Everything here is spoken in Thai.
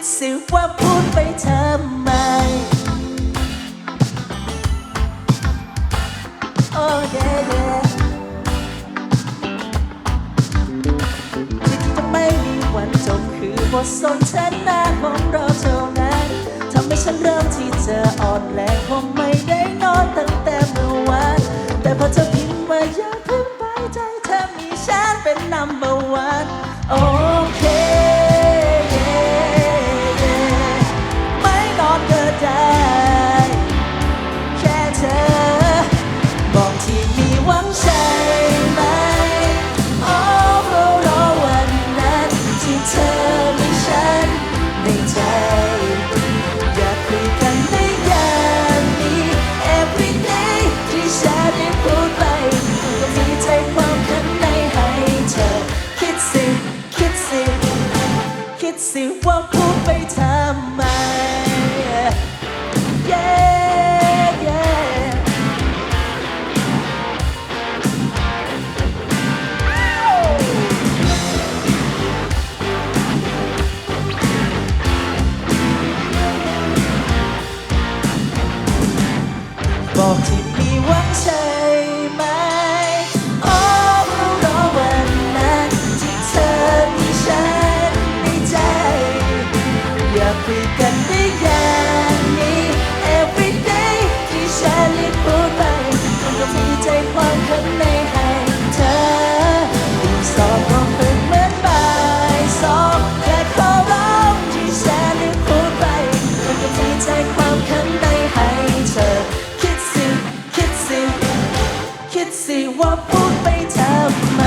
ดสิว่าพูดไปทำไม โอ้เย่เย่ที่ที่จะไม่มีวันจบคือบทสนทนาของเราเท่านั้นทำให้ฉันเริ่มที่จะอ่อนแรงคงไม่ได้นอนตั้งแต่เมื่อวานแต่พอเธอพิมพ์มาย่า คิดสิว่าพูดไปทำไม yeah. ว่าพูดไปทำไม